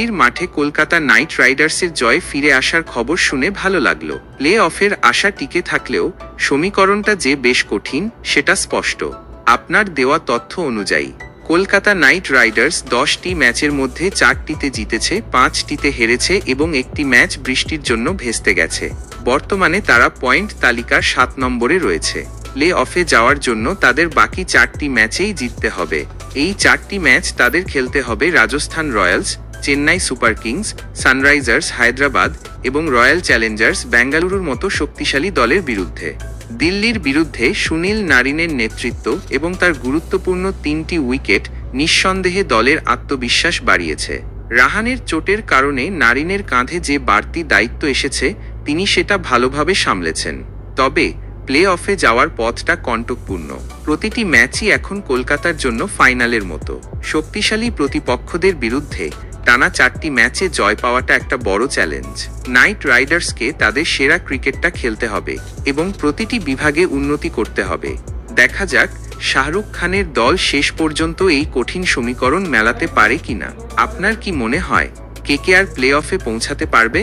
দিল্লির মাঠে কলকাতা নাইট রাইডার্সের জয় ফিরে আসার খবর শুনে ভালো লাগল। প্লে অফের আশা টিকে থাকলেও সমীকরণটা যে বেশ কঠিন, সেটা স্পষ্ট। আপনার দেওয়া তথ্য অনুযায়ী, কলকাতা নাইট রাইডার্স দশটি ম্যাচের মধ্যে চারটিতে জিতেছে, পাঁচটিতে হেরেছে এবং একটি ম্যাচ বৃষ্টির জন্য ভেস্তে গেছে। বর্তমানে তারা পয়েন্ট তালিকার সাত নম্বরে রয়েছে। প্লে অফে যাওয়ার জন্য তাদের বাকি চারটি ম্যাচেই জিততে হবে। এই চারটি ম্যাচ তাদের খেলতে হবে Rajasthan Royals Chennai Super Kings, Sunrisers, Hyderabad এবং রয়্যাল চ্যালেঞ্জার্স বেঙ্গালুরুর মতো শক্তিশালী দলের বিরুদ্ধে। দিল্লির বিরুদ্ধে সুনীল নারিনের নেতৃত্ব এবং তার গুরুত্বপূর্ণ তিনটি উইকেট নিঃসন্দেহে দলের আত্মবিশ্বাস বাড়িয়েছে। রাহানের চোটের কারণে নারিনের কাঁধে যে বাড়তি দায়িত্ব এসেছে, তিনি সেটা ভালোভাবে সামলেছেন। তবে প্লে অফে যাওয়ার পথটা কণ্টকপূর্ণ। প্রতিটি ম্যাচই এখন কলকাতার জন্য ফাইনালের মতো। শক্তিশালী প্রতিপক্ষদের বিরুদ্ধে টানা চারটি ম্যাচে জয় পাওয়াটা একটা বড় চ্যালেঞ্জ। নাইট রাইডার্সকে তাদের সেরা ক্রিকেটটা খেলতে হবে এবং প্রতিটি বিভাগে উন্নতি করতে হবে। দেখা যাক শাহরুখ খানের দল শেষ পর্যন্ত এই কঠিন সমীকরণ মেলাতে পারে কিনা। আপনার কি মনে হয়, কে কে আর প্লে অফে পৌঁছাতে পারবে?